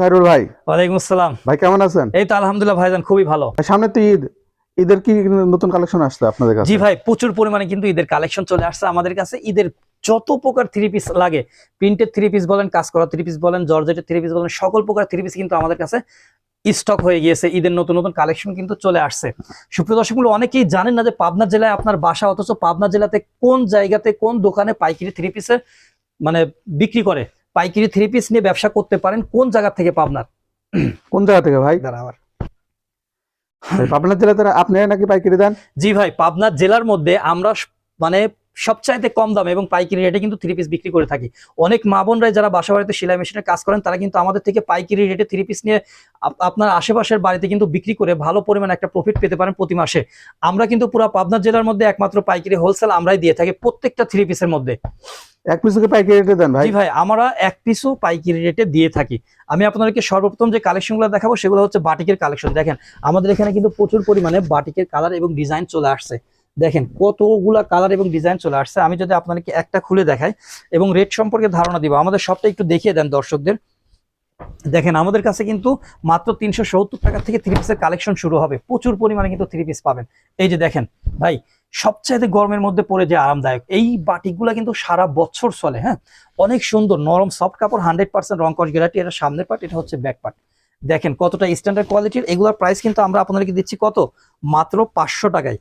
খাইরুল ভাই। ওয়ালাইকুম আসসালাম। ভাই কেমন আছেন? এই তো আলহামদুলিল্লাহ ভাইজান খুবই ভালো। সামনে তো ঈদ। ঈদের কি নতুন কালেকশন আসছে আপনাদের কাছে? জি ভাই প্রচুর পরিমাণে কিন্তু ঈদের কালেকশন চলে আসছে আমাদের কাছে। ঈদের যত প্রকার থ্রি পিস লাগে প্রিন্টেড থ্রি পিস বলেন কাজ করা থ্রি পিস বলেন জর্জেটের থ্রি পিস বলেন সকল প্রকার থ্রি পিস কিন্তু আমাদের কাছে স্টক হয়ে গিয়েছে। ঈদের নতুন নতুন কালেকশন কিন্তু চলে আসছে। সুপ্রিয় দর্শকগুলো অনেকেই জানেন না যে পাবনা জেলায় আপনার বাসা অথচ পাবনা জেলাতে কোন জায়গাতে কোন দোকানে পাইকারি থ্রি পিসের মানে বিক্রি করে। পাইকারি থ্রি পিস নিয়ে ব্যবসা করতে পারেন। কোন জায়গা থেকে পাবনার? কোন জায়গা থেকে ভাই? দাঁড়া আবার। ভাই, পাবনা জেলাতে আপনি নাকি পাইকারি দেন? জি ভাই পাবনা জেলার মধ্যে আমরা মানে সবচাইতে কম দামে এবং পাইকারি রেটে কিন্তু থ্রি পিস বিক্রি করে থাকি। অনেক মা বোনরাই যারা বাসা বাড়িতে সেলাই মেশিনের কাজ করেন তারা কিন্তু আমাদের থেকে পাইকারি রেটে থ্রি পিস নিয়ে আপনার আশেপাশের বাড়িতে কিন্তু বিক্রি করে ভালো পরিমাণে একটা প্রফিট পেতে পারেন প্রতি মাসে। আমরা কিন্তু পুরো পাবনা জেলার মধ্যে একমাত্র পাইকারি হোলসেল আমরাই দিয়ে থাকি প্রত্যেকটা থ্রি পিসের মধ্যে। এক পিসকে পাইকারি রেটে দেন ভাই। ভাই, আমরা এক পিসও পাইকারি রেটে দিয়ে থাকি। আমি আপনাদেরকে সর্বপ্রথম যে কালেকশনগুলো দেখাবো, সেগুলো হচ্ছে বাটিকের কালেকশন দেখেন, আমাদের এখানে কিন্তু প্রচুর পরিমাণে বাটিকের কালার এবং ডিজাইন চলে আসছে। দেখেন, কতগুলা কালার এবং ডিজাইন চলে আসছে। আমি যদি আপনাদেরকে একটা খুলে দেখাই এবং রেট সম্পর্কে ধারণা দিব, আমাদের সবটা একটু দেখিয়ে দেন দর্শকদের। দেখেন, আমাদের কাছে কিন্তু মাত্র তিনশো সত্তর টাকা থেকে থ্রি পিসের কালেকশন শুরু হবে। প্রচুর পরিমাণে কিন্তু থ্রি পিস পাবেন। এই যে দেখেন, ভাই, সবচাইতে গরমের মধ্যে পড়ে যে আরামদায়ক, এই বাটিকগুলা কিন্তু সারা বছর চলে হ্যাঁ? অনেক সুন্দর, নরম সফট কাপড় হান্ড্রেড পার্সেন্ট রং কস গ্যারান্টি এটা সামনের পার্ট এটা হচ্ছে ব্যাক পার্ট দেখেন, কতটা স্ট্যান্ডার্ড কোয়ালিটির এগুলোর প্রাইস কিন্তু আমরা আপনাদেরকে দিচ্ছি কত? মাত্র পাঁচশো টাকায়।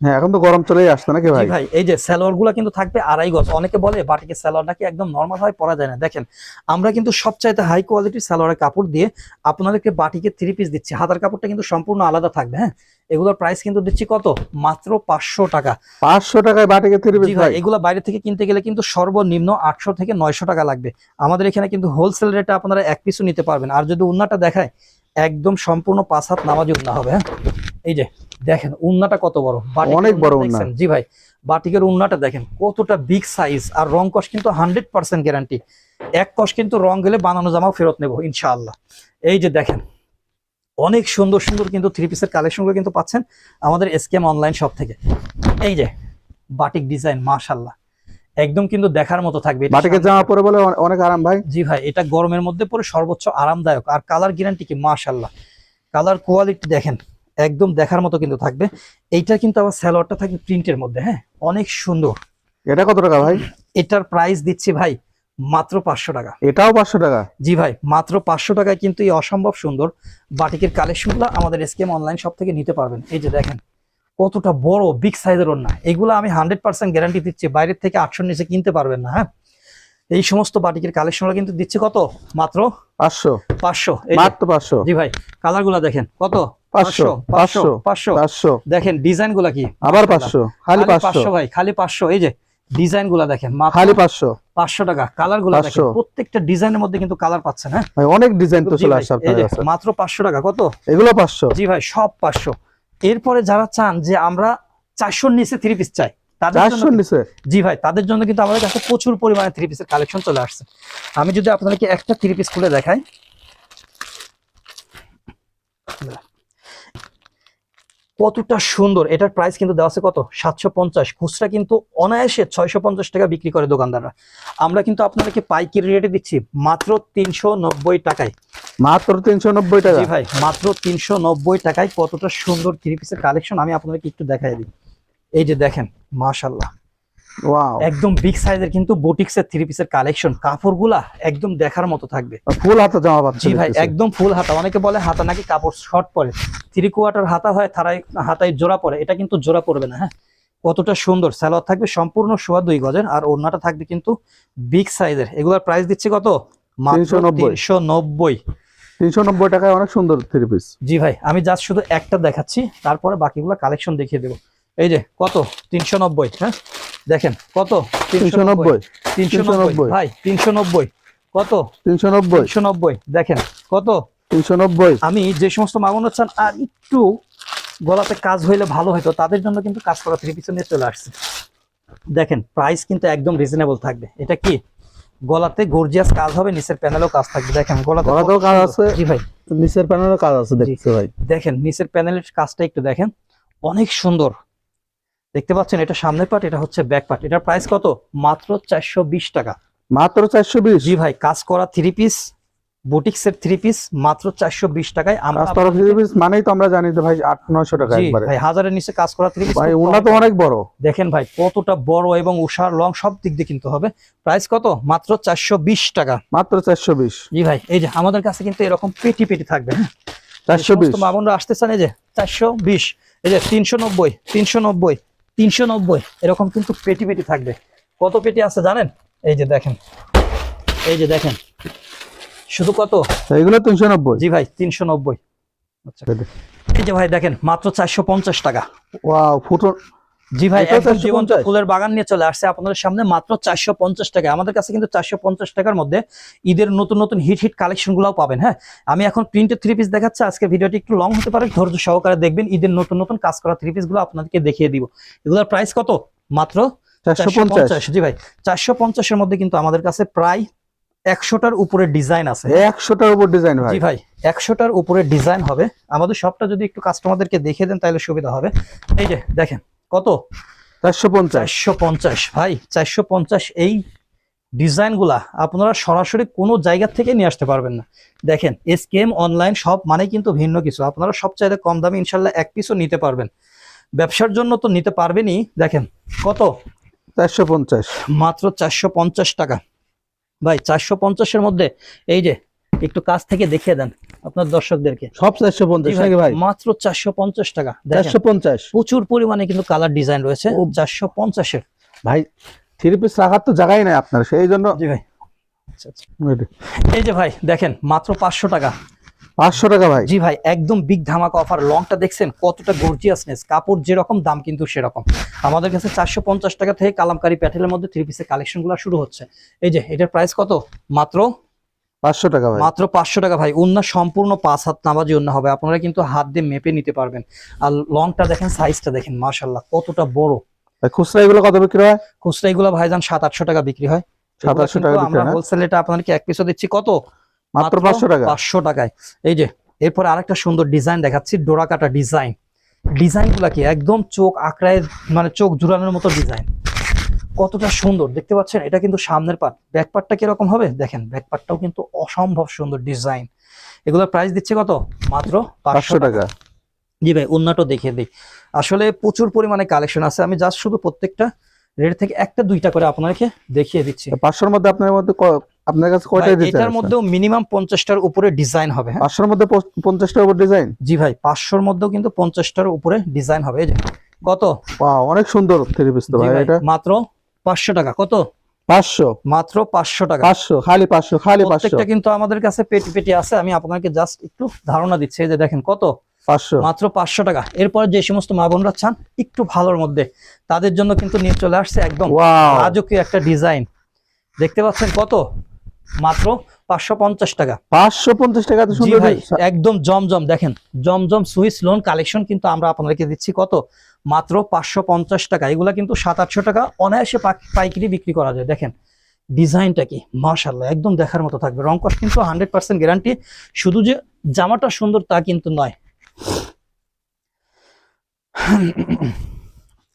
হ্যাঁ এখন তো গরম চলেই আসছে নাকি ভাই? ভাই এই যে সালোয়ারগুলা কিন্তু থাকবে আড়াই গজ। অনেকে বলে বাটিকের সালোয়ার নাকি একদম নর্মাল হয় পরা যায় না। দেখেন আমরা কিন্তু সবচাইতে হাই কোয়ালিটির সালোয়ারের কাপড় দিয়ে আপনাদেরকে বাটিকের থ্রি পিস দিচ্ছি। হাতার কাপড়টা কিন্তু সম্পূর্ণ আলাদা থাকবে হ্যাঁ? এগুলোর প্রাইস কিন্তু দিচ্ছি কত? মাত্র পাঁচশো টাকা। পাঁচশো টাকায় বাটিকে থ্রি পিস ভাই? এগুলো বাইরে থেকে কিনতে গেলে কিন্তু সর্বনিম্ন আটশো থেকে নয়শো টাকা লাগবে। আমাদের এখানে কিন্তু হোলসেল রেটে আপনারা এক পিসও নিতে পারবেন। আর যদি উন্নাটা দেখায় একদম সম্পূর্ণ পাঁচ হাত নামাজ উন্না হবে হ্যাঁ? এই যে দেখেন উন্নাটা কত বড়। অনেক বড় উন্না। জি ভাই বাটিকের উন্নাটা দেখেন কতটা বিগ সাইজ আর রং কস কিন্তু হান্ড্রেড পার্সেন্ট গ্যারান্টি এক কস কিন্তু রং গেলে বানানো জামাও ফেরত নেব ইনশাআল্লাহ। এই যে দেখেন অনেক সুন্দর সুন্দর কিন্তু থ্রি পিসের কালেকশনগুলো কিন্তু পাচ্ছেন আমাদের এসকেএম অনলাইন শপ থেকে। এই যে বাটিক ডিজাইন মাশাল্লাহ একদম কিন্তু দেখার মতো থাকবে বাটিকের জামা পরে বলে অনেক আরাম ভাই। জি ভাই এটা গরমের মধ্যে পরে সর্বোচ্চ আরামদায়ক। আর কালার গ্যারান্টি কি? মাশাল্লাহ কালার কোয়ালিটি দেখেন একদম দেখার মতো কিন্তু থাকবে। এইটা কিন্তু আবার স্যালোয়ারটা থাকবে প্রিন্টের মধ্যে হ্যাঁ? অনেক সুন্দর। এটা কত টাকা ভাই? এটার প্রাইস দিচ্ছি ভাই মাত্র পাঁচশো টাকা। এটাও পাঁচশো টাকা? জি ভাই মাত্র পাঁচশো টাকায় কিন্তু এই অসম্ভব সুন্দর বাটিকের কালেকশনগুলো আমাদের এসকেএম অনলাইন সব থেকে নিতে পারবেন। এই যে দেখেন কতটা বড় বিগ সাইজের ওড়না। এগুলো আমি হান্ড্রেড পার্সেন্ট গ্যারান্টি দিচ্ছি বাইরের থেকে আটশোর নিচে কিনতে পারবেন না হ্যাঁ? এই সমস্ত বাটিকের কালেকশনগুলো কিন্তু দিচ্ছে কত? মাত্র পাঁচশো। পাঁচশো। মাত্র পাঁচশো। জি ভাই কালারগুলা দেখেন কত? পাঁচশো পাঁচশো পাঁচশো পাঁচশো দেখেন ডিজাইনগুলা কি? আবার পাঁচশো খালি পাঁচশো। ভাই খালি পাঁচশো। এই যে ডিজাইনগুলা দেখেন খালি পাঁচশো। পাঁচশো টাকা। কালারগুলা দেখেন প্রত্যেকটা ডিজাইনের মধ্যে কিন্তু কালার পাচ্ছেন হ্যাঁ? ভাই অনেক ডিজাইন তো চলে আসছে মাত্র পাঁচশো টাকা কত? এগুলো পাঁচশো। জি ভাই সব পাঁচশো। এরপরে যারা চান যে আমরা চারশোর নিচে থ্রি পিস চাই জি ভাই তাদের জন্য কিন্তু আমাদের কাছে প্রচুর পরিমাণে থ্রি পিসের কালেকশন চলে আসছে। আমি যদি আপনাদেরকে একটা থ্রি পিস খুলে দেখাই। কতটা সুন্দর? এটার প্রাইস কিন্তু দেওয়া আছে কত? সাতশো পঞ্চাশ। খুচরা কিন্তু অনায়াসে ছয়শো পঞ্চাশ টাকা বিক্রি করে দোকানদাররা। আমরা কিন্তু আপনাদেরকে পাইকারি রেটে দিচ্ছি মাত্র তিনশো নব্বই টাকায়। মাত্র তিনশো নব্বই টাকা? ভাই মাত্র তিনশো নব্বই টাকায় কতটা সুন্দর থ্রি পিসের কালেকশন আমি আপনাদেরকে একটু দেখাই দিই। এই যে দেখেন মাশাল্লাহ একদম বিগ সাইজের কিন্তু বুটিক্সের থ্রি পিসের কালেকশন কাপড়গুলা একদম দেখার মতো থাকবে। ফুল হাতে জামা পাচ্ছে জি ভাই একদম ফুল হাতা। অনেকে বলে হাতা নাকি কাপড় শর্ট পরে। থ্রি কোয়ার্টার হাতা হয় তারাই হাতায় জোড়া পরে। এটা কিন্তু জোড়া পড়বে না হ্যাঁ? কতটা সুন্দর। সালোয়ার থাকবে সম্পূর্ণ সোয়া দুই গজের আর ওড়নাটা থাকবে কিন্তু বিগ সাইজের এগুলোর প্রাইস দিচ্ছে কত? মাত্র তিনশো নব্বই। তিনশো নব্বই। টাকায় অনেক সুন্দর থ্রি পিস জি ভাই আমি জাস্ট শুধু একটা দেখাচ্ছি তারপরে বাকিগুলো কালেকশন দেখিয়ে দেবো। এই যে কত? তিনশো নব্বই হ্যাঁ? দেখেন কত? তিনশো নব্বই। তিনশো নব্বই। ভাই তিনশো নব্বই। কত? তিনশো নব্বই। তিনশো নব্বই। দেখেন কত? তিনশো নব্বই। আমি যে সমস্ত মাগুনো চান আর একটু গলাতে কাজ হইলে ভালো হতো তাদের জন্য কিন্তু কাজ করা থ্রি পিছনে চলে আসছে। দেখেন প্রাইস কিন্তু একদম রিজনেবল থাকবে। এটা কি? গলাতে গর্জিয়াস কাজ হবে নিচের প্যানেলও কাজ থাকবে। দেখেন গলাতে গলাতেও কাজ আছে। জি ভাই। নিচের প্যানেলের কাজ আছে দেখছে ভাই। দেখেন নিচের প্যানেলের কাজটা একটু দেখেন। অনেক সুন্দর। দেখতে পাচ্ছেন এটা সামনের পার্ট এটা হচ্ছে ব্যাক পার্ট এটার প্রাইস কত? মাত্র চারশো বিশ টাকা। মাত্র চারশো বিশ? জি ভাই কাজ করা থ্রি পিস বুটিক্সের থ্রি পিস মাত্র চারশো বিশ টাকায় আমরা থ্রি পিস মানেই তো আমরা জানি যে ভাই আট নয়শো টাকা ভাই হাজারের নিচে কাজ করা থ্রি পিস ভাই ওনা তো অনেক বড়। দেখেন ভাই কতটা বড় এবং উষার লং সব দিক দিয়ে কিনতে হবে। প্রাইস কত? মাত্র চারশো বিশ টাকা। মাত্র চারশো বিশ। জি ভাই এই যে আমাদের কাছে কিন্তু এরকম পেটি পেটি থাকবে হ্যাঁ? চারশো বিশ। মা আসতে চান এই যে চারশো বিশ এই যে তিনশো নব্বই তিনশো নব্বই। তিনশো নব্বই। এরকম কিন্তু পেটি পেটি থাকবে। কত পেটি আছে জানেন? এই যে দেখেন। এই যে দেখেন। শুধু কত? এইগুলো তিনশো নব্বই। জি ভাই তিনশো নব্বই। আচ্ছা। এই যে। ভাই দেখেন মাত্র চারশো পঞ্চাশ টাকা। ওয়াও ফুটন জি ভাই একদম জীবন্ত ফুলের বাগান নিয়ে চলে আসছে আপনাদের সামনে মাত্র চারশো পঞ্চাশ টাকা। আমাদের কাছে কিন্তু চারশো পঞ্চাশ টাকার মধ্যে ঈদের নতুন নতুন হিট হিট কালেকশন গুলাও পাবেন হ্যাঁ? আমি এখন প্রিন্টেড থ্রি পিস দেখাচ্ছি আজকে ভিডিওটি একটু লং হতে পারে ধৈর্য সহকারে দেখবেন ঈদের নতুন নতুন কাজ করা থ্রি পিসগুলো আপনাদেরকে দেখিয়ে দিব। এগুলোর প্রাইস কত? মাত্র চারশো পঞ্চাশ। পঞ্চাশ। জি ভাই চারশো পঞ্চাশের মধ্যে কিন্তু আমাদের কাছে প্রায় একশোটার উপরে ডিজাইন আছে একশোটার উপর ডিজাইন ভাই। জি ভাই একশোটার উপরে ডিজাইন হবে। আমাদের সবটা যদি একটু কাস্টমারদেরকে দেখিয়ে দেন তাহলে সুবিধা হবে। এই যে দেখেন কত? চারশো পঞ্চাশ। চারশো পঞ্চাশ। ভাই চারশো পঞ্চাশ এই ডিজাইনগুলা আপনারা সরাসরি কোনো জায়গা থেকে নিয়ে আসতে পারবেন না। দেখেন এসকেএম অনলাইন সব মানে কিন্তু ভিন্ন কিছু। আপনারা সব চাইতে কম দামে ইনশাল্লাহ এক পিসও নিতে পারবেন। ব্যবসার জন্য তো নিতে পারবেনই। দেখেন কত? চারশো পঞ্চাশ। মাত্র চারশো পঞ্চাশ টাকা। ভাই চারশো পঞ্চাশের মধ্যে এই যে একটু কাছ থেকে দেখিয়ে দেন। আপনার দর্শকদেরকে। সব চারশো পঞ্চাশ ভাই, নাকি ভাই? মাত্র চারশো পঞ্চাশ টাকা। চারশো পঞ্চাশ। প্রচুর পরিমাণে কিন্তু কালার ডিজাইন রয়েছে চারশো পঞ্চাশের। ভাই থ্রি পিস রাখার তো জায়গাই নাই আপনার সেই জন্য জি ভাই। আচ্ছা আচ্ছা। এই যে ভাই দেখেন মাত্র পাঁচশো টাকা। পাঁচশো টাকা ভাই। জি ভাই একদম বিগ ধামাকা অফার লংটা দেখছেন কতটা গর্জিয়াসনেস কাপড় যেরকম দাম কিন্তু সেরকম। আমাদের কাছে চারশো পঞ্চাশ টাকা থেকে কালামকারি প্যাটেলের মধ্যে থ্রি পিসের কালেকশনগুলো শুরু হচ্ছে। এই যে এটার প্রাইস কত? মাত্র পাঁচশো টাকা ভাই। মাত্র পাঁচশো টাকা ভাই। উন্না সম্পূর্ণ পাঁচ হাত নামাজি উন্না হবে। আপনারা কিন্তু হাত দিয়ে মেপে নিতে পারবেন। আর লংটা দেখেন সাইজটা দেখেন মাশাল্লাহ কতটা বড়। ভাই খুচরা এগুলো কত বিক্রি হয়? খুচরা এগুলো ভাইজান সাত আটশো টাকা বিক্রি হয়। 700 টাকা বিক্রি আমরা হয়? হোলসেল এটা আপনাদেরকে এক পিসও দিচ্ছি। কত? মাত্র পাঁচশো টাকা। পাঁচশো টাকায়। এই যে এরপর আরেকটা সুন্দর ডিজাইন দেখাচ্ছি ডোরা কাটা ডিজাইন। ডিজাইনগুলা কি? একদম চোখ আঁকড়ায় মানে চোখ জুড়ানোর মতো ডিজাইন। কতটা সুন্দর দেখতে পাচ্ছেন? এটা কিন্তু সামনের পার্ট ব্যাক পার্টটা কীরকম হবে? দেখেন ব্যাক পার্টটাও কিন্তু অসম্ভব সুন্দর ডিজাইন। এগুলোর প্রাইস দিচ্ছে কত? মাত্র পাঁচশো টাকা। জি ভাই উন্নাটো দেখিয়ে দিই। আসলে প্রচুর পরিমাণে কালেকশন আছে। আমি জাস্ট শুধু প্রত্যেকটা রেট থেকে একটা দুইটা করে আপনাদেরকে দেখিয়ে দিচ্ছি। পাঁচশোর মধ্যে আপনার মধ্যে আপনার কাছে কয়টা ডিজাইন এটার মধ্যেও মিনিমাম পঞ্চাশটার উপরে ডিজাইন হবে হ্যাঁ। পাঁচশোর মধ্যে পঁচ- পঞ্চাশটার উপর ডিজাইন জি ভাই পাঁচশোর মধ্যেও কিন্তু পঞ্চাশটার উপরে ডিজাইন হবে। এই যে কত? ওয়াও অনেক সুন্দর থ্রি পিস তো ভাই, এটা। মাত্র পাঁচশো টাকা কত? পাঁচশো। মাত্র পাঁচশো টাকা। পাঁচশো খালি পাঁচশো খালি প্রত্যেকটা কিন্তু আমাদের কাছে পেটি পেটি আছে আমি আপনাকে জাস্ট একটু ধারণা দিচ্ছি এই যে দেখেন কত? পাঁচশো। মাত্র পাঁচশো টাকা। এরপর যে সমস্ত মা বোনরা চান একটু ভালোর মধ্যে। তাদের জন্য কিন্তু নিয়ে চলে আসছে একদম রাজকীয় একটা ডিজাইন দেখতে পাচ্ছেন কত? মাত্র পাঁচশো পঞ্চাশ টাকা। পাঁচশো পঞ্চাশ টাকা এত জি সুন্দর একদম জমজম দেখেন জমজম সুইস লোন কালেকশন কিন্তু আমরা আপনাদেরকে দিচ্ছি কত? মাত্র পাঁচশো পঞ্চাশ টাকা। এগুলা কিন্তু সাত আটশো টাকা অনায়াসে পাইকারি বিক্রি করা যায়। দেখেন ডিজাইনটা কি? মাশাল্লাহ একদম দেখার মতো থাকবে। রং কস কিন্তু হান্ড্রেড পার্সেন্ট গ্যারান্টি। শুধু যে জামাটা সুন্দর তা কিন্তু নয়।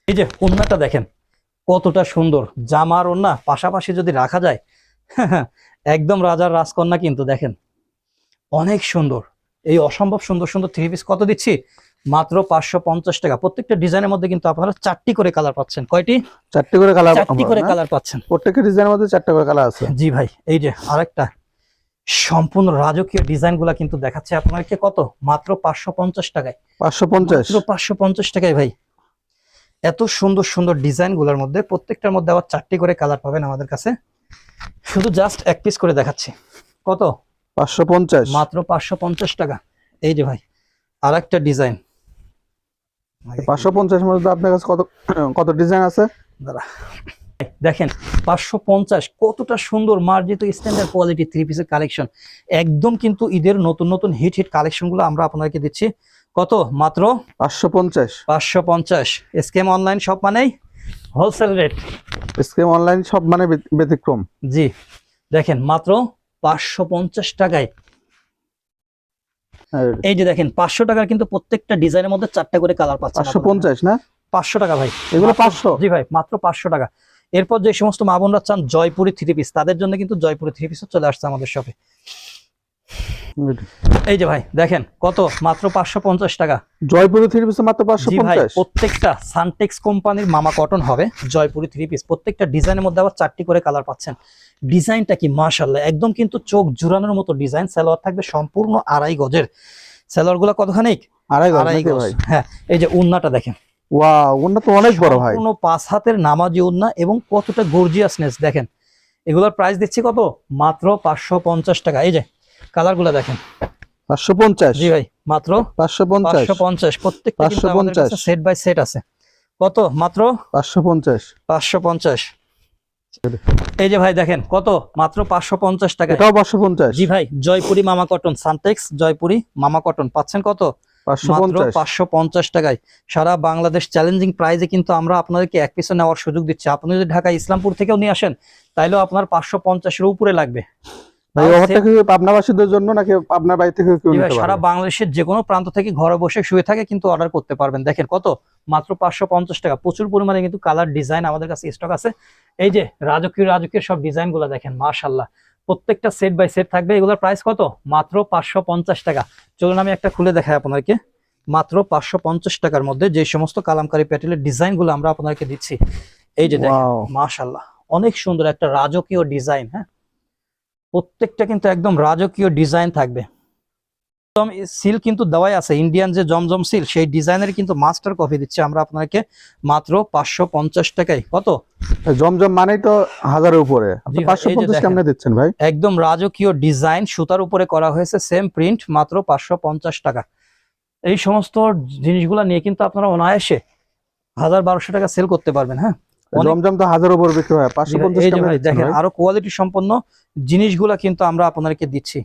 এই যে ওন্নাটা দেখেন কতটা সুন্দর। জামার ওন্না পাশাপাশি যদি রাখা যায় একদম রাজার রাজকন্যা কিন্তু দেখেন। অনেক সুন্দর। এই অসম্ভব সুন্দর সুন্দর থ্রি পিস কত দিচ্ছি? মাত্র পাঁচশো পঞ্চাশ টাকা। প্রত্যেকটা ডিজাইনের মধ্যে কিন্তু আপনারা চারটি করে কালার পাচ্ছেন। কয়টি? চারটে করে কালার চারটি করে কালার পাচ্ছেন। প্রত্যেকটা ডিজাইনের মধ্যে চারটে করে কালার আছে। জি ভাই এই যে আরেকটা। সম্পূর্ণ রাজকীয় ডিজাইনগুলা কিন্তু দেখাচ্ছে আপনাকে কত? মাত্র পাঁচশো পঞ্চাশ টাকায়। পাঁচশো পঞ্চাশ। পাঁচশো পঞ্চাশ টাকায় ভাই। এত সুন্দর সুন্দর ডিজাইনগুলার মধ্যে প্রত্যেকটার মধ্যে আবার চারটি করে কালার পাবেন আমাদের কাছে। শুধু জাস্ট এক পিস করে দেখাচ্ছি। কত? পাঁচশো পঞ্চাশ। মাত্র পাঁচশো পঞ্চাশ টাকা। এই যে ভাই আর একটা ডিজাইন পাঁচশো পঞ্চাশ মধ্যে আপনার কাছে কত কত ডিজাইন আছে? দাঁড়া। দেখেন পাঁচশো পঞ্চাশ কতটা সুন্দর মার্জিত স্ট্যান্ডার্ড কোয়ালিটি থ্রি পিসের কালেকশন একদম কিন্তু ঈদের নতুন নতুন হিট হিট কালেকশনগুলো আমরা আপনাদেরকে দিচ্ছি। কত? মাত্র পাঁচশো পঞ্চাশ। পাঁচশো পঞ্চাশ। স্কেম অনলাইন সব মানেই হোলসেল রেট? স্কিম অনলাইন সব মানে ব্যতিক্রম। জি দেখেন মাত্র পাঁচশো পঞ্চাশ টাকায়। এই যে দেখেন পাঁচশো টাকার কিন্তু প্রত্যেকটা ডিজাইনের মধ্যে চারটা করে কালার পাচ্ছেন পাঁচশো পঞ্চাশ না? পাঁচশো টাকা ভাই। এগুলো পাঁচশো? জি ভাই মাত্র পাঁচশো টাকা। এরপর যে সমস্ত মা বোনরা চান জয়পুরি থ্রি পিস তাদের জন্য কিন্তু জয়পুরি থ্রি পিসও চলে আসছে আমাদের শপে এই যে ভাই দেখেন কত? মাত্র পাঁচশো পঞ্চাশ টাকা। জয়পুরি থ্রি পিস মাত্র পাঁচশো ভাই প্রত্যেকটা সানটেক্স কোম্পানির মামা কটন হবে জয়পুরি থ্রি পিস প্রত্যেকটা ডিজাইনের মধ্যে আবার চারটি করে কালার পাচ্ছেন। ডিজাইনটা কি মাশাল্লাহ একদম কিন্তু চোখ জুড়ানোর মতো ডিজাইন সালোয়ার থাকবে সম্পূর্ণ আড়াই গজের। সালোয়ারগুলা কতখানি আড়াই গজ আড়াই গজ। হ্যাঁ এই যে উন্নাটা দেখেন। ওয়া ওটা তো অনেক বড় ভাই। সম্পূর্ণ পাঁচ হাতের নামাজি উন্না এবং কতটা গর্জিয়াসনেস দেখেন। এগুলোর প্রাইস দিচ্ছি কত? মাত্র পাঁচশো পঞ্চাশ টাকা। এই যে কালারগুলা দেখেন। পাঁচশো পঞ্চাশ। জি ভাই মাত্র পাঁচশো পঞ্চাশ। পাঁচশো পঞ্চাশ। প্রত্যেকটা কিন্তু আমাদের কাছে সেট বাই সেট আছে। কত? মাত্র? পাঁচশো পঞ্চাশ। পাঁচশো পঞ্চাশ। এই যে ভাই দেখেন কত? মাত্র পাঁচশো পঞ্চাশ টাকা এটাও পাঁচশো পঞ্চাশ। জি ভাই জয়পুরি মামা কটন সানটেক্স জয়পুরি মামা কটন। পাচ্ছেন কত? পাঁচশো মাত্র পাঁচশো পঞ্চাশ টাকায়। সারা বাংলাদেশ চ্যালেঞ্জিং প্রাইজে কিন্তু আমরা আপনাদেরকে এক পিসে নেওয়ার সুযোগ দিচ্ছি। আপনি যদি ঢাকা ইসলামপুর থেকেও নিয়ে আসেন তাইলেও আপনার পাঁচশো পঞ্চাশের উপরে লাগবে। অফারটা কি পাবনাবাসীদের জন্য নাকি আপনার বাড়ি থেকে কেউ সারা বাংলাদেশের যে কোনো প্রান্ত থেকে ঘরে বসে শুয়ে থাকে কিন্তু অর্ডার করতে পারবেন। দেখেন কত? মাত্র পাঁচশো পঞ্চাশ টাকা। প্রচুর পরিমাণে কিন্তু কালার ডিজাইন আমাদের কাছে স্টক আছে। এই যে রাজকীয় রাজকীয় সব দেখেন প্রত্যেকটা সেট বাই সেট থাকবে। এগুলোর প্রাইস কত? মাত্র পাঁচশো পঞ্চাশ টাকা। চলুন আমি একটা খুলে দেখাই আপনাদেরকে। মাত্র পাঁচশো পঞ্চাশ টাকার মধ্যে যে সমস্ত কালামকারী প্যাটেলের ডিজাইনগুলো আমরা আপনাদেরকে দিচ্ছি। এই যে দেখেন অনেক সুন্দর একটা রাজকীয় ডিজাইন হ্যাঁ? প্রত্যেকটা কিন্তু একদম রাজকীয় ডিজাইন থাকবে। একদম সিল কিন্তু দেওয়াই আছে। ইন্ডিয়ান যে জমজম সিল সেই ডিজাইনের কিন্তু মাস্টার কপি দিচ্ছে। আমরা আপনাকে মাত্র পাঁচশো পঞ্চাশ টাকায়। কত? জমজম মানেই তো হাজারের উপরে। কেমনে দিচ্ছেন ভাই? একদম রাজকীয় ডিজাইন সুতার উপরে করা হয়েছে সেম প্রিন্ট মাত্র পাঁচশো পঞ্চাশ টাকা। এই সমস্ত জিনিসগুলো নিয়ে কিন্তু আপনারা অনায়াসে হাজার বারোশো টাকা সেল করতে পারবেন হ্যাঁ? জমজম তো হাজার উপরে বিক্রি হয়। পাঁচশো পঞ্চাশ দেখেন আরও কোয়ালিটি সম্পন্ন জিনিসগুলা কিন্তু আমরা আপনাদেরকে দিচ্ছি।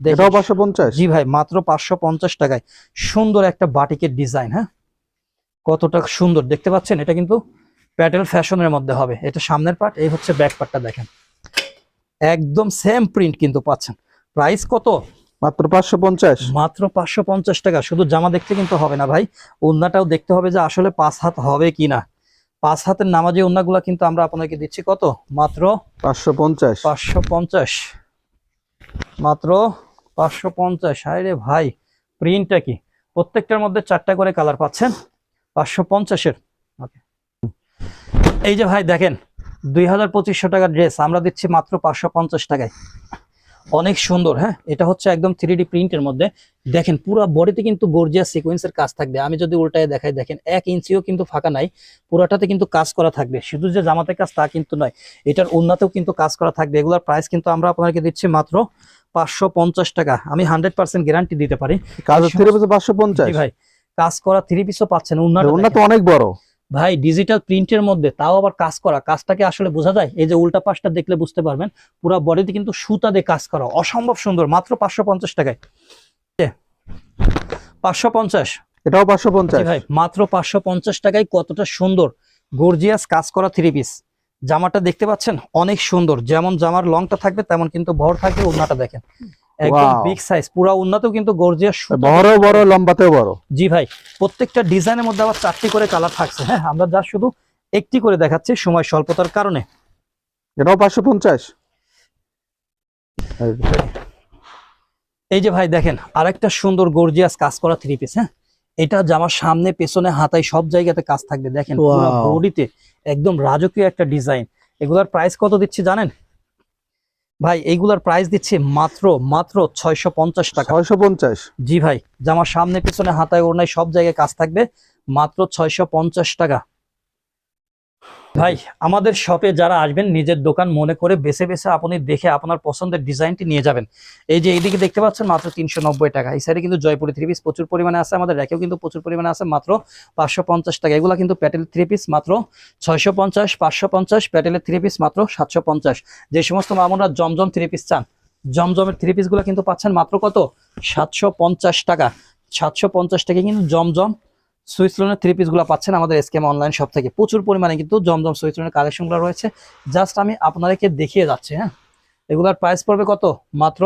এটাও পাঁচশো পঞ্চাশ। জি ভাই মাত্র পাঁচশো পঞ্চাশ টাকায়। সুন্দর একটা বাটিকের ডিজাইন হ্যাঁ? কতটা সুন্দর দেখতে পাচ্ছেন? এটা কিন্তু প্যাটেল ফ্যাশনের মধ্যে হবে। এটা সামনের পার্ট এই হচ্ছে ব্যাক পার্টটা দেখেন। একদম সেম প্রিন্ট কিন্তু পাচ্ছেন। প্রাইস কত? মাত্র পাঁচশো পঞ্চাশ। মাত্র পাঁচশো পঞ্চাশ টাকা। শুধু জামা দেখতে কিন্তু হবে না ভাই। ওন্নাটাও দেখতে হবে যে আসলে পাঁচ হাত হবে কিনা। পাঁচ হাতের নামাজি ওন্নাগুলা কিন্তু আমরা আপনাকে দিচ্ছি কত? মাত্র পাঁচশো পঞ্চাশ। পাঁচশো পঞ্চাশ। মাত্র পাঁচশো পঞ্চাশ। হায় রে ভাই প্রিন্টটা কি? প্রত্যেকটার মধ্যে চারটা করে কালার পাচ্ছেন? পাঁচশো পঞ্চাশের। ওকে এই যে ভাই দেখেন দুই হাজার পঁচিশশো টাকার ড্রেস আমরা দিচ্ছি মাত্র পাঁচশো পঞ্চাশ টাকায়। অনেক সুন্দর হ্যাঁ? এটা হচ্ছে একদম থ্রি ডি প্রিন্টের মধ্যে। দেখেন পুরো বডিতে কিন্তু গর্জিয়াস সিকোয়েন্সের কাজ থাকবে। আমি যদি উল্টায় দেখাই দেখেন এক ইঞ্চিও কিন্তু ফাঁকা নাই। পুরাটাতে কিন্তু কাজ করা থাকবে। শুধু যে জামাতে কাজ তা কিন্তু নয় এটার উন্নতেও কিন্তু কাজ করা থাকবে। এগুলোর প্রাইস কিন্তু আমরা আপনাকে দিচ্ছি মাত্র পাঁচশো পঞ্চাশ টাকা। আমি হান্ড্রেড পার্সেন্ট গ্যারান্টি দিতে পারি। কাজ পাঁচশো পঞ্চাশ? ভাই কাজ করা থ্রি পিসও পাচ্ছেন ওনা উন্নত তো অনেক বড়। ভাই ডিজিটাল প্রিন্টের মধ্যে তাও আবার কাজ করা। কাজটাকে আসলে বোঝা যায়? এই যে উল্টা পাশটা দেখলে বুঝতে পারবেন পুরো বডিতে কিন্তু সুতা দিয়ে কাজ করা। অসম্ভব সুন্দর মাত্র পাঁচশো পঞ্চাশ টাকায়। পাঁচশো পঞ্চাশ। এটাও পাঁচশো পঞ্চাশ। ভাই মাত্র পাঁচশো পঞ্চাশ টাকায় কতটা সুন্দর গর্জিয়াস কাজ করা থ্রি পিস জামাটা দেখতে পাচ্ছেন অনেক সুন্দর। যেমন জামার লংটা থাকবে তেমন কিন্তু ভর থাকবে উন্নাটা দেখেন। একদম Wow. বিগ সাইজ পুরা উন্নাতেও কিন্তু গর্জিয়াস বড়ও বড় লম্বাতেও বড়। জি ভাই প্রত্যেকটা ডিজাইনের মধ্যে আবার চারটি করে কালার থাকছে। হ্যাঁ আমরা যা শুধু একটি করে দেখাচ্ছি সময় স্বল্পতার কারণে। এটাও পাঁচশো পঞ্চাশ। এই যে ভাই দেখেন আরেকটা সুন্দর গর্জিয়াস কাজ করা থ্রি পিস হ্যাঁ? এটা জামার সামনে পেছনে হাতায় সব জায়গাতে কাজ থাকবে। দেখেন. বডিতে একদম রাজকীয় একটা ডিজাইন এগুলার প্রাইস কত দিচ্ছি জানেন? ভাই এইগুলার প্রাইস দিচ্ছে মাত্র মাত্র ছয়শো পঞ্চাশ টাকা। ছয়শো পঞ্চাশ? জি ভাই জামার সামনে পিছনে হাতায় ওড়নায় সব জায়গায় কাজ থাকবে মাত্র ছয়শো পঞ্চাশ টাকা। ভাই, আমাদের শপে যারা আসবেন, নিজের দোকান মনে করে বেছে বেছে আপনি দেখে আপনার পছন্দের ডিজাইনটি নিয়ে যাবেন। এই যে এইদিকে দেখতে পাচ্ছেন, মাত্র তিনশো নব্বই টাকা। এই সাইডে কিন্তু জয়পুরি থ্রি পিস প্রচুর পরিমাণে আছে আমাদের, র্যাকেও কিন্তু প্রচুর পরিমাণে আছে, মাত্র পাঁচশো পঞ্চাশ টাকা। এগুলো কিন্তু প্যাটেল থ্রি পিস মাত্র ছয়শো পঞ্চাশ, পাঁচশো পঞ্চাশ, প্যাটেলের থ্রি পিস মাত্র সাতশো পঞ্চাশ। যে সমস্ত মামুনরা জমজম থ্রি পিস চান, জমজমের থ্রি পিসগুলো কিন্তু পাচ্ছেন মাত্র কত? সাতশো পঞ্চাশ টাকা। সাতশো পঞ্চাশ টাকা কিন্তু জমজম সুইসলনের থ্রি পিসগুলো পাচ্ছেন আমাদের এসকেম অনলাইন শপ থেকে। প্রচুর পরিমাণে কিন্তু জমজম সুইসলনের কালেকশনগুলো রয়েছে। জাস্ট আমি আপনাদেরকে দেখিয়ে যাচ্ছি হ্যাঁ? এগুলার প্রাইস পড়বে কত? মাত্র?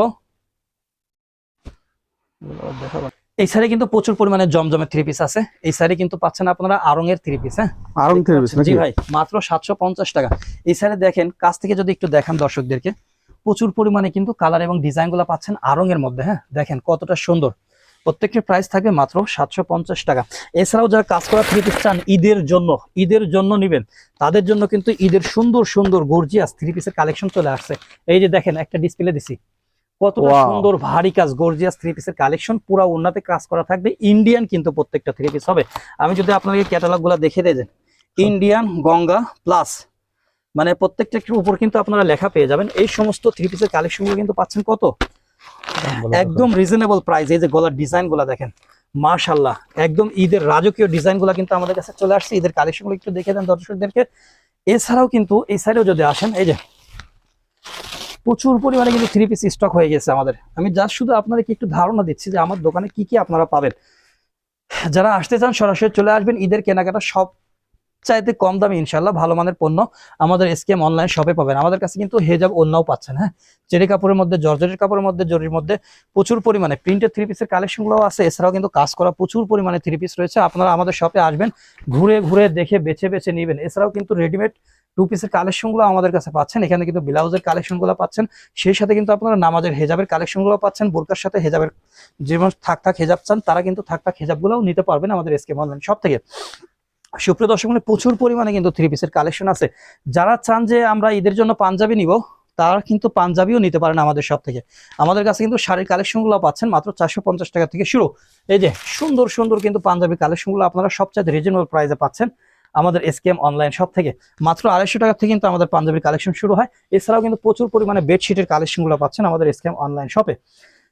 এই সাইডে কিন্তু প্রচুর পরিমাণে জমজমের থ্রি পিস আছে। এই সাইডে কিন্তু পাচ্ছেন আপনারা আরঙের থ্রি পিস হ্যাঁ? আরং থ্রি পিস জি ভাই মাত্র সাতশো পঞ্চাশ টাকা। এই সাইডে দেখেন কাছ থেকে যদি একটু দেখান দর্শকদেরকে প্রচুর পরিমাণে কিন্তু কালার এবং ডিজাইনগুলো পাচ্ছেন আরঙের মধ্যে হ্যাঁ? দেখেন কতটা সুন্দর। প্রত্যেকটির প্রাইস থাকবে মাত্র সাতশো পঞ্চাশ টাকা। এছাড়াও যারা কাজ করা থ্রি পিস চান ঈদের জন্য ঈদের জন্য নেবেন তাদের জন্য কিন্তু ঈদের সুন্দর সুন্দর গর্জিয়াস থ্রি পিসের কালেকশন চলে আসছে। এই যে দেখেন একটা ডিসপ্লে দিছি। কতটা সুন্দর ভারী কাজ গর্জিয়াস থ্রি পিসের কালেকশন পুরো উন্নতে কাজ করা থাকবে। ইন্ডিয়ান কিন্তু প্রত্যেকটা থ্রি পিস হবে। আমি যদি আপনাকে ক্যাটালগগুলা দেখে দিয়ে দেন ইন্ডিয়ান গঙ্গা প্লাস মানে প্রত্যেকটার উপর কিন্তু আপনারা লেখা পেয়ে যাবেন। এই সমস্ত থ্রি পিসের কালেকশনগুলো কিন্তু পাচ্ছেন কত? একদম রিজনেবল প্রাইস এই যে গলার ডিজাইনগুলা দেখেন মার্শাল্লাহ একদম ঈদের রাজকীয় ডিজাইনগুলা কিন্তু আমাদের কাছে চলে আসছে ঈদের কালেকশনগুলো একটু দেখে দেন দর্শকদেরকে। এছাড়াও কিন্তু এই সাইডেও যদি আসেন এই যে প্রচুর পরিমাণে কিন্তু থ্রি পিস স্টক হয়ে গেছে আমাদের। আমি জাস্ট শুধু আপনাদেরকে একটু ধারণা দিচ্ছি যে আমার দোকানে কি কি আপনারা পাবেন। যারা আসতে চান সরাসরি চলে আসবেন ঈদের কেনাকাটা সব চাইতে কম দামে ইনশাল্লাহ ভালো মানের পণ্য আমাদের এসকেএম অনলাইন শপে পাবেন। আমাদের কাছে কিন্তু হেজাব অন্যও পাচ্ছেন হ্যাঁ? চেরি কাপড়ের মধ্যে জর্জরের কাপড়ের মধ্যে, জরির মধ্যে প্রচুর পরিমাণে প্রিন্টের থ্রি পিসের কালেকশনগুলো আছে। এছাড়াও কিন্তু কাজ করা প্রচুর পরিমাণে থ্রি পিস রয়েছে। আপনারা আমাদের শপে আসবেন, ঘুরে ঘুরে দেখে বেছে বেছে নেবেন। এছাড়াও কিন্তু রেডিমেড টু পিসের কালেকশনগুলো আমাদের কাছে পাচ্ছেন। এখানে কিন্তু ব্লাউজের কালেকশনগুলো পাচ্ছেন। সেই সাথে কিন্তু আপনারা নামাজের হেজাবের কালেকশনগুলো পাচ্ছেন। বোরকার সাথে হেজাবের যেমন থাক থাক হেজাব চান, তারা কিন্তু থাক থাক হেজাবগুলোও নিতে পারবেন আমাদের এসকেএম অনলাইন সব থেকে। সুপ্রিয় দর্শক মণ্ডলী, প্রচুর পরিমাণে কিন্তু থ্রি পিসের কালেকশন আছে। যারা চান যে আমরা ঈদের জন্য পাঞ্জাবি নিব তারা কিন্তু পাঞ্জাবিও নিতে পারেন আমাদের সব থেকে। আমাদের কাছে কিন্তু শাড়ির কালেকশনগুলো পাচ্ছেন মাত্র চারশো পঞ্চাশ টাকা থেকে শুরু। এই যে সুন্দর সুন্দর কিন্তু পাঞ্জাবি কালেকশনগুলো আপনারা সবচেয়ে রিজনেবল প্রাইসে পাচ্ছেন আমাদের এসকেএম অনলাইন শপ থেকে। মাত্র আড়াইশো টাকা থেকে কিন্তু আমাদের পাঞ্জাবির কালেকশন শুরু হয়। এছাড়াও কিন্তু প্রচুর পরিমাণে বেডশিটের কালেকশনগুলো পাচ্ছেন আমাদের এসকেএম অনলাইন শপে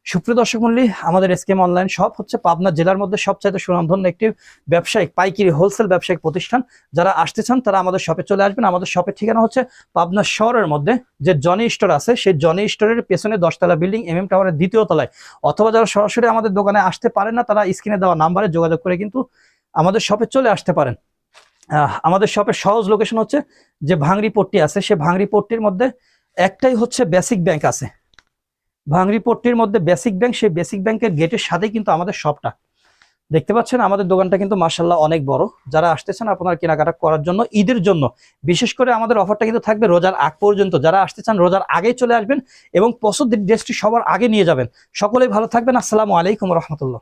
সুপ্রিয় দর্শক মন্ডলী, আমাদের এসকেএম অনলাইন শপ হচ্ছে পাবনা জেলার মধ্যে সবচাইতে সুনামধন্য একটি ব্যবসায়িক পাইকারি হোলসেল ব্যবসায়িক প্রতিষ্ঠান। যারা আসতে চান, তারা আমাদের শপে চলে আসবেন। আমাদের শপের ঠিকানা হচ্ছে পাবনা শহরের মধ্যে যে জনি স্টোর আছে, সেই জনি স্টোরের পেছনে দশতলা বিল্ডিং এম এম টাওয়ারের দ্বিতীয় তলায়। অথবা যারা সরাসরি আমাদের দোকানে আসতে পারেন না, তারা স্ক্রিনে দেওয়া নাম্বারে যোগাযোগ করে কিন্তু আমাদের শপে চলে আসতে পারেন। আমাদের শপের সহজ লোকেশন হচ্ছে যে ভাঙড়ি পট্টি আছে, সে ভাঙড়ি পট্টির মধ্যে একটাই হচ্ছে বেসিক ব্যাংক আছে। ভাঙড়ি পট্টির মধ্যে বেসিক ব্যাংক সেই বেসিক ব্যাংকের গেটের সাথে কিন্তু আমাদের শপটা দেখতে পাচ্ছেন? আমাদের দোকানটা কিন্তু মার্শাল্লাহ অনেক বড়। যারা আসতেছেন আপনার কেনাকাটা করার জন্য, ঈদের জন্য। বিশেষ করে আমাদের অফারটা কিন্তু থাকবে রোজার আগ পর্যন্ত। যারা আসতে চান, রোজার আগেই চলে আসবেন এবং পছন্দের ড্রেসটি সবার আগে নিয়ে যাবেন। সকলেই ভালো থাকবেন। আসসালামু আলাইকুম রহমতুল্লাহ।